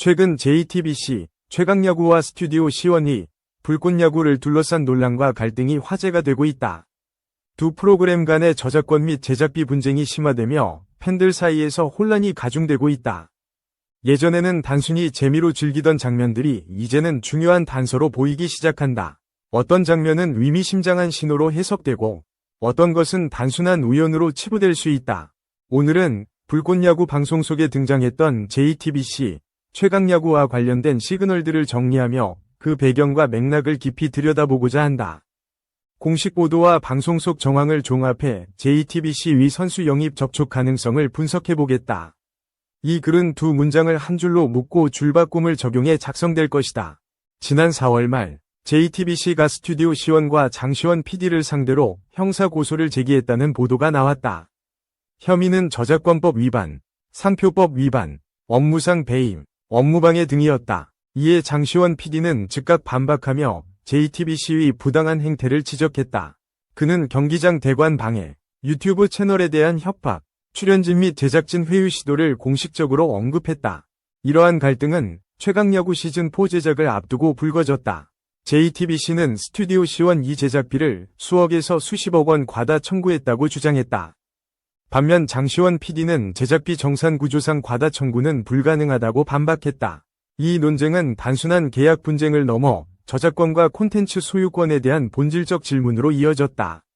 최근 JTBC 최강야구와 스튜디오 시원이 불꽃야구를 둘러싼 논란과 갈등이 화제가 되고 있다. 두 프로그램 간의 저작권 및 제작비 분쟁이 심화되며 팬들 사이에서 혼란이 가중되고 있다. 예전에는 단순히 재미로 즐기던 장면들이 이제는 중요한 단서로 보이기 시작한다. 어떤 장면은 의미심장한 신호로 해석되고 어떤 것은 단순한 우연으로 치부될 수 있다. 오늘은 불꽃야구 방송 속에 등장했던 JTBC 최강야구와 관련된 시그널들을 정리하며 그 배경과 맥락을 깊이 들여다보고자 한다. 공식 보도와 방송 속 정황을 종합해 JTBC 위 선수 영입 접촉 가능성을 분석해보겠다. 이 글은 두 문장을 한 줄로 묶고 줄바꿈을 적용해 작성될 것이다. 지난 4월 말 JTBC가 스튜디오 시원과 장시원 PD를 상대로 형사 고소를 제기했다는 보도가 나왔다. 혐의는 저작권법 위반, 상표법 위반, 업무상 배임, 업무방해 등이었다. 이에 장시원 PD는 즉각 반박하며 JTBC의 부당한 행태를 지적했다. 그는 경기장 대관 방해, 유튜브 채널에 대한 협박, 출연진 및 제작진 회유 시도를 공식적으로 언급했다. 이러한 갈등은 최강야구 시즌4 제작을 앞두고 불거졌다. JTBC는 스튜디오 시원 이 제작비를 수억에서 수십억 원 과다 청구했다고 주장했다. 반면 장시원 PD는 제작비 정산 구조상 과다 청구는 불가능하다고 반박했다. 이 논쟁은 단순한 계약 분쟁을 넘어 저작권과 콘텐츠 소유권에 대한 본질적 질문으로 이어졌다.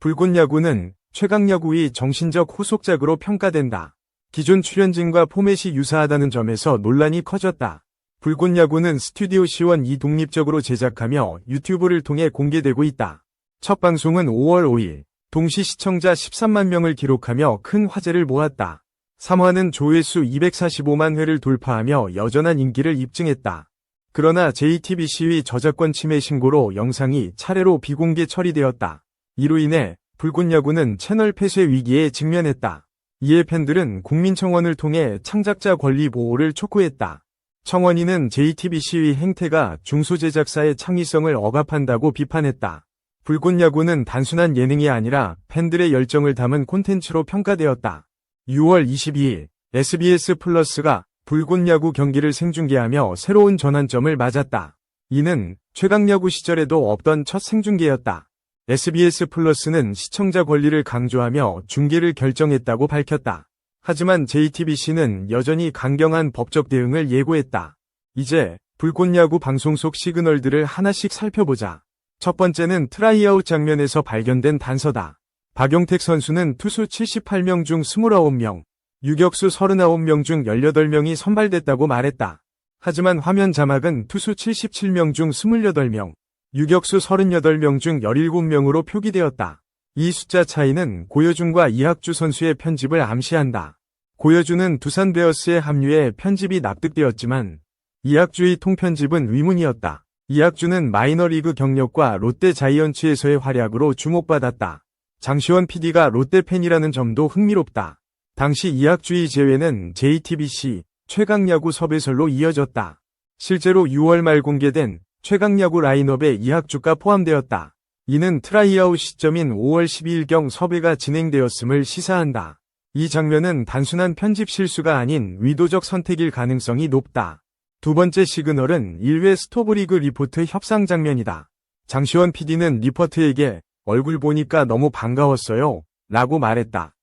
불꽃 야구는 최강 야구의 정신적 후속작으로 평가된다. 기존 출연진과 포맷이 유사하다는 점에서 논란이 커졌다. 불꽃 야구는 스튜디오 시원 이 독립적으로 제작하며 유튜브를 통해 공개되고 있다. 첫 방송은 5월 5일, 동시 시청자 13만 명을 기록하며 큰 화제를 모았다. 3화는 조회수 245만 회를 돌파하며 여전한 인기를 입증했다. 그러나 JTBC의 저작권 침해 신고로 영상이 차례로 비공개 처리되었다. 이로 인해 불꽃 야구는 채널 폐쇄 위기에 직면했다. 이에 팬들은 국민청원을 통해 창작자 권리 보호를 촉구했다. 청원인은 JTBC의 행태가 중소제작사의 창의성을 억압한다고 비판했다. 불꽃 야구는 단순한 예능이 아니라 팬들의 열정을 담은 콘텐츠로 평가되었다. 6월 22일 SBS 플러스가 불꽃 야구 경기를 생중계하며 새로운 전환점을 맞았다. 이는 최강 야구 시절에도 없던 첫 생중계였다. SBS 플러스는 시청자 권리를 강조하며 중계를 결정했다고 밝혔다. 하지만 JTBC는 여전히 강경한 법적 대응을 예고했다. 이제 불꽃 야구 방송 속 시그널들을 하나씩 살펴보자. 첫 번째는 트라이아웃 장면에서 발견된 단서다. 박용택 선수는 투수 78명 중 29명, 유격수 39명 중 18명이 선발됐다고 말했다. 하지만 화면 자막은 투수 77명 중 28명, 유격수 38명 중 17명으로 표기되었다. 이 숫자 차이는 고여준과 이학주 선수의 편집을 암시한다. 고여준은 두산 베어스에 합류해 편집이 납득되었지만 이학주의 통편집은 의문이었다. 이학주는 마이너리그 경력과 롯데 자이언츠에서의 활약으로 주목받았다. 장시원 PD가 롯데 팬이라는 점도 흥미롭다. 당시 이학주의 제외는 JTBC 최강야구 섭외설로 이어졌다. 실제로 6월 말 공개된 최강야구 라인업에 이학주가 포함되었다. 이는 트라이아웃 시점인 5월 12일경 섭외가 진행되었음을 시사한다. 이 장면은 단순한 편집 실수가 아닌 의도적 선택일 가능성이 높다. 두 번째 시그널은 1회 스토브리그 리포트 협상 장면이다. 장시원 PD는 리포트에게 얼굴 보니까 너무 반가웠어요. 라고 말했다.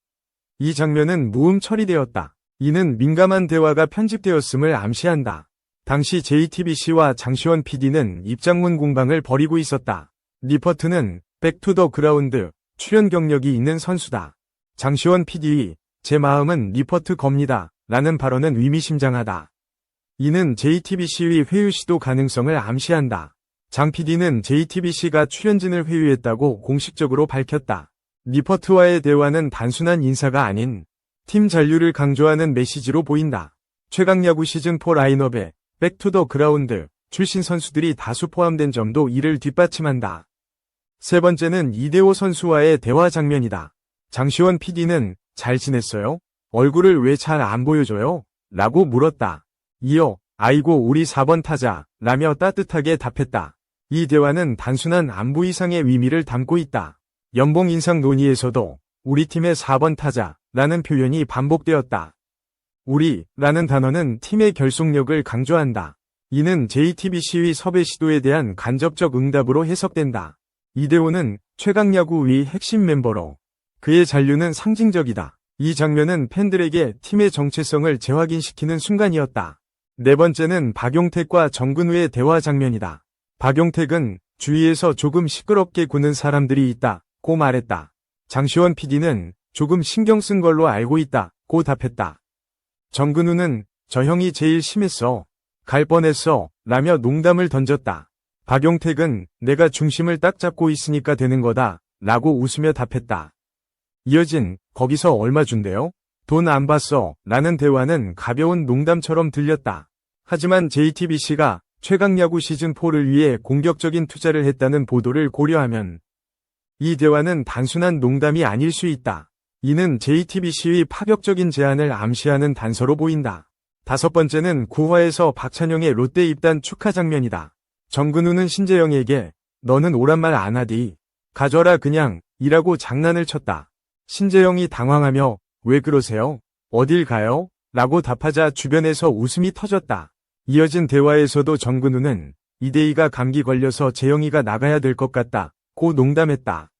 이 장면은 무음 처리되었다. 이는 민감한 대화가 편집되었음을 암시한다. 당시 JTBC와 장시원 PD는 입장문 공방을 벌이고 있었다. 리퍼트는 백투더 그라운드 출연 경력이 있는 선수다. 장시원 PD의 제 마음은 리퍼트 겁니다. 라는 발언은 의미심장하다. 이는 JTBC의 회유 시도 가능성을 암시한다. 장 PD는 JTBC가 출연진을 회유했다고 공식적으로 밝혔다. 리퍼트와의 대화는 단순한 인사가 아닌 팀 잔류를 강조하는 메시지로 보인다. 최강야구 시즌4 라인업에 백투더 그라운드 출신 선수들이 다수 포함된 점도 이를 뒷받침한다. 세 번째는 이대호 선수와의 대화 장면이다. 장시원 PD는 잘 지냈어요? 얼굴을 왜 잘 안 보여줘요? 라고 물었다. 이어 아이고 우리 4번 타자 라며 따뜻하게 답했다. 이 대화는 단순한 안부 이상의 의미를 담고 있다. 연봉 인상 논의에서도 우리 팀의 4번 타자 라는 표현이 반복되었다. 우리라는 단어는 팀의 결속력을 강조한다. 이는 JTBC의 섭외 시도에 대한 간접적 응답으로 해석된다. 이대호는 최강야구의 핵심 멤버로 그의 잔류는 상징적이다. 이 장면은 팬들에게 팀의 정체성을 재확인시키는 순간이었다. 네 번째는 박용택과 정근우의 대화 장면이다. 박용택은 주위에서 조금 시끄럽게 구는 사람들이 있다. 고 말했다. 장시원 PD는 조금 신경 쓴 걸로 알고 있다. 고 답했다. 정근우는 저 형이 제일 심했어. 갈 뻔했어. 라며 농담을 던졌다. 박용택은 내가 중심을 딱 잡고 있으니까 되는 거다. 라고 웃으며 답했다. 이어진 거기서 얼마 준대요? 돈안 받어. 라는 대화는 가벼운 농담처럼 들렸다. 하지만 JTBC가 최강야구 시즌4를 위해 공격적인 투자를 했다는 보도를 고려하면 이 대화는 단순한 농담이 아닐 수 있다. 이는 JTBC의 파격적인 제안을 암시하는 단서로 보인다. 다섯 번째는 9화에서 박찬영의 롯데 입단 축하 장면이다. 정근우는 신재영에게 너는 오란 말 안 하디. 가져라 그냥 이라고 장난을 쳤다. 신재영이 당황하며 왜 그러세요? 어딜 가요? 라고 답하자 주변에서 웃음이 터졌다. 이어진 대화에서도 정근우는 이대희가 감기 걸려서 재영이가 나가야 될 것 같다. 고 농담했다.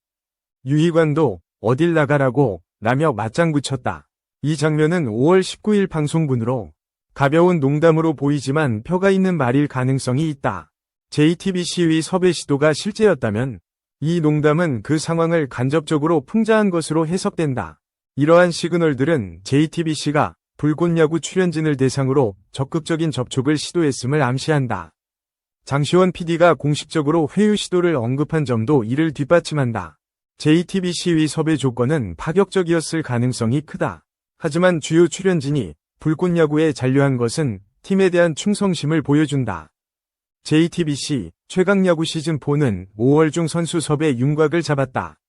유희관도 어딜 나가라고 라며 맞장 붙였다. 이 장면은 5월 19일 방송분으로 가벼운 농담으로 보이지만 표가 있는 말일 가능성이 있다. JTBC의 섭외 시도가 실제였다면 이 농담은 그 상황을 간접적으로 풍자한 것으로 해석된다. 이러한 시그널들은 JTBC가 불꽃 야구 출연진을 대상으로 적극적인 접촉을 시도했음을 암시한다. 장시원 PD가 공식적으로 회유 시도를 언급한 점도 이를 뒷받침한다. JTBC의 섭외 조건은 파격적이었을 가능성이 크다. 하지만 주요 출연진이 불꽃 야구에 잔류한 것은 팀에 대한 충성심을 보여준다. JTBC 최강야구 시즌4는 5월 중 선수 섭외 윤곽을 잡았다.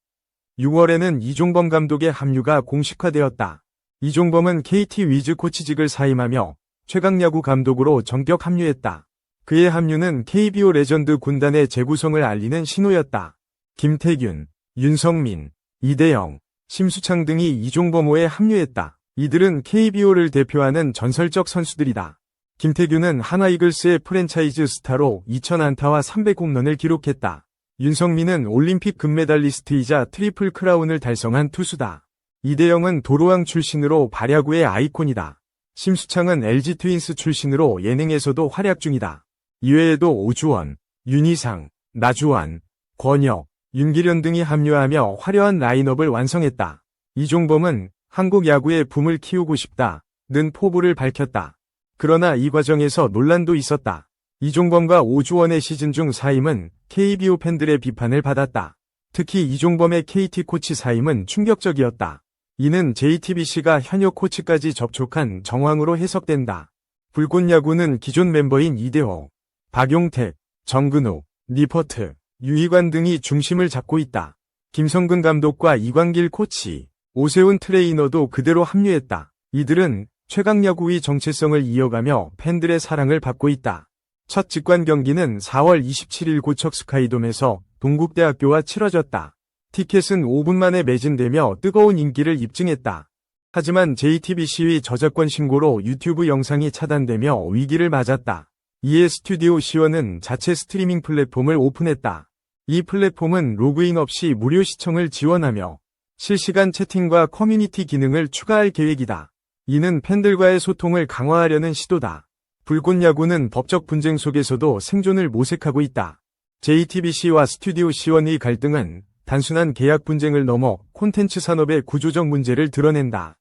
6월에는 이종범 감독의 합류가 공식화되었다. 이종범은 KT 위즈 코치직을 사임하며 최강야구 감독으로 전격 합류했다. 그의 합류는 KBO 레전드 군단의 재구성을 알리는 신호였다. 김태균, 윤성민, 이대영, 심수창 등이 이종범호에 합류했다. 이들은 KBO를 대표하는 전설적 선수들이다. 김태균은 하나이글스의 프랜차이즈 스타로 2000안타와 300홈런을 기록했다. 윤성민은 올림픽 금메달리스트이자 트리플 크라운을 달성한 투수다. 이대영은 도로왕 출신으로 발야구의 아이콘이다. 심수창은 LG 트윈스 출신으로 예능에서도 활약 중이다. 이외에도 오주원, 윤희상, 나주환, 권혁, 윤기련 등이 합류하며 화려한 라인업을 완성했다. 이종범은 한국 야구의 붐을 키우고 싶다 는 포부를 밝혔다. 그러나 이 과정에서 논란도 있었다. 이종범과 오주원의 시즌 중 사임은 KBO 팬들의 비판을 받았다. 특히 이종범의 KT 코치 사임은 충격적이었다. 이는 JTBC가 현역 코치까지 접촉한 정황으로 해석된다. 불꽃 야구는 기존 멤버인 이대호, 박용택, 정근우, 리퍼트, 유희관 등이 중심을 잡고 있다. 김성근 감독과 이광길 코치, 오세훈 트레이너도 그대로 합류했다. 이들은 최강야구의 정체성을 이어가며 팬들의 사랑을 받고 있다. 첫 직관 경기는 4월 27일 고척 스카이돔에서 동국대학교와 치러졌다. 티켓은 5분 만에 매진되며 뜨거운 인기를 입증했다. 하지만 JTBC의 저작권 신고로 유튜브 영상이 차단되며 위기를 맞았다. 이에 스튜디오 시원은 자체 스트리밍 플랫폼을 오픈했다. 이 플랫폼은 로그인 없이 무료 시청을 지원하며 실시간 채팅과 커뮤니티 기능을 추가할 계획이다. 이는 팬들과의 소통을 강화하려는 시도다. 불꽃 야구는 법적 분쟁 속에서도 생존을 모색하고 있다. JTBC와 스튜디오 시원의 갈등은 단순한 계약 분쟁을 넘어 콘텐츠 산업의 구조적 문제를 드러낸다.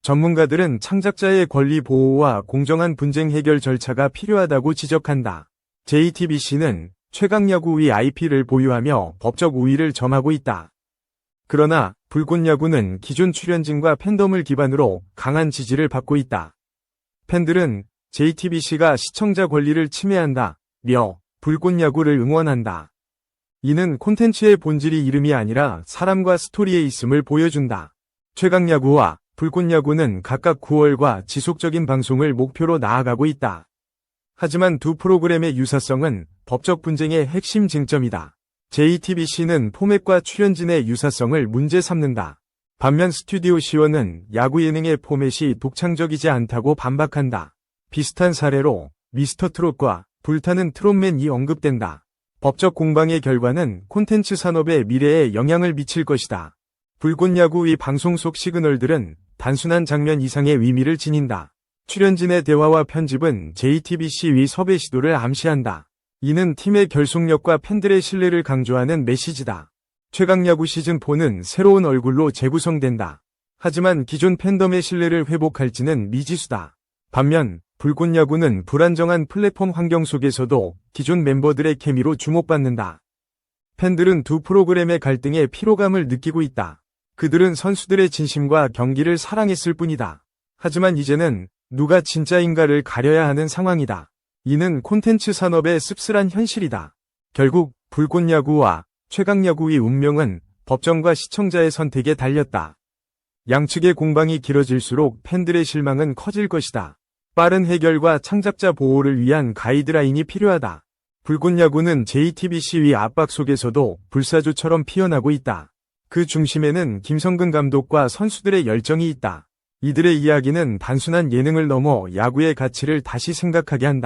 전문가들은 창작자의 권리 보호와 공정한 분쟁 해결 절차가 필요하다고 지적한다. JTBC는 최강야구의 IP를 보유하며 법적 우위를 점하고 있다. 그러나 불꽃 야구는 기존 출연진과 팬덤을 기반으로 강한 지지를 받고 있다. 팬들은 JTBC가 시청자 권리를 침해한다. 며 불꽃 야구를 응원한다. 이는 콘텐츠의 본질이 이름이 아니라 사람과 스토리에 있음을 보여준다. 최강야구와 불꽃야구는 각각 9월과 지속적인 방송을 목표로 나아가고 있다. 하지만 두 프로그램의 유사성은 법적 분쟁의 핵심 쟁점이다. JTBC는 포맷과 출연진의 유사성을 문제 삼는다. 반면 스튜디오 시원은 야구 예능의 포맷이 독창적이지 않다고 반박한다. 비슷한 사례로 미스터 트롯과 불타는 트롯맨이 언급된다. 법적 공방의 결과는 콘텐츠 산업의 미래에 영향을 미칠 것이다. 불꽃 야구 위 방송 속 시그널들은 단순한 장면 이상의 의미를 지닌다. 출연진의 대화와 편집은 JTBC 위 섭외 시도를 암시한다. 이는 팀의 결속력과 팬들의 신뢰를 강조하는 메시지다. 최강야구 시즌4는 새로운 얼굴로 재구성된다. 하지만 기존 팬덤의 신뢰를 회복할지는 미지수다. 반면 불꽃 야구는 불안정한 플랫폼 환경 속에서도 기존 멤버들의 케미로 주목받는다. 팬들은 두 프로그램의 갈등에 피로감을 느끼고 있다. 그들은 선수들의 진심과 경기를 사랑했을 뿐이다. 하지만 이제는 누가 진짜인가를 가려야 하는 상황이다. 이는 콘텐츠 산업의 씁쓸한 현실이다. 결국 불꽃 야구와 최강 야구의 운명은 법정과 시청자의 선택에 달렸다. 양측의 공방이 길어질수록 팬들의 실망은 커질 것이다. 빠른 해결과 창작자 보호를 위한 가이드라인이 필요하다. 불꽃 야구는 JTBC 위 압박 속에서도 불사조처럼 피어나고 있다. 그 중심에는 김성근 감독과 선수들의 열정이 있다. 이들의 이야기는 단순한 예능을 넘어 야구의 가치를 다시 생각하게 한다.